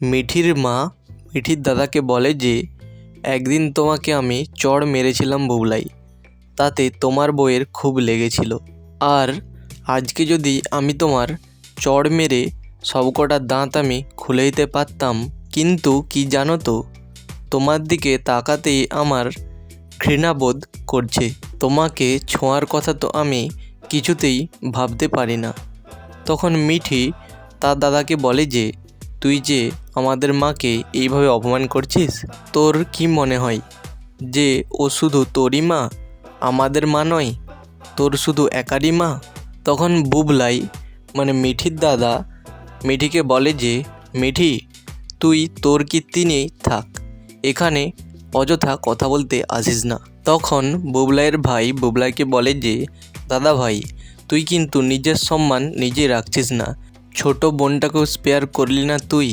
মিঠির মা মিঠির দাদাকে বলে যে, একদিন তোমাকে আমি চড় মেরেছিলাম বুবলাই। তাতে তোমার বউয়ের খুব লেগেছিল। আর আজকে যদি আমি তোমার চড় মেরে সবকটা দাঁত আমি খুলে দিতে পারতাম, কিন্তু কি জানো তো, তোমার দিকে তাকাতেই আমার ঘৃণাবোধ করছে। তোমাকে ছোঁয়ার কথা তো আমি কিছুতেই ভাবতে পারি না। তখন মিঠি তার দাদাকে বলে যে তুই যে আমাদের মাকে এইভাবে অপমান করছিস, তোর কি মনে হয়? যে ও শুধু তোরই মা, আমাদের মা নয়, তোর শুধু একারই মা? তখন বুবলাই মানে মিঠির দাদা, মিঠিকে বলে যে, মিঠি, তুই তোর কীর্তি নিয়েই থাক। এখানে অযথা কথা বলতে আসিস না। তখন বুবলাইয়ের ভাই বুবলাইকে বলে যে, দাদা ভাই, তুই কিন্তু নিজের সম্মান নিজে রাখছিস না। ছোট বোনটাকেও স্পেয়ার করলি না তুই?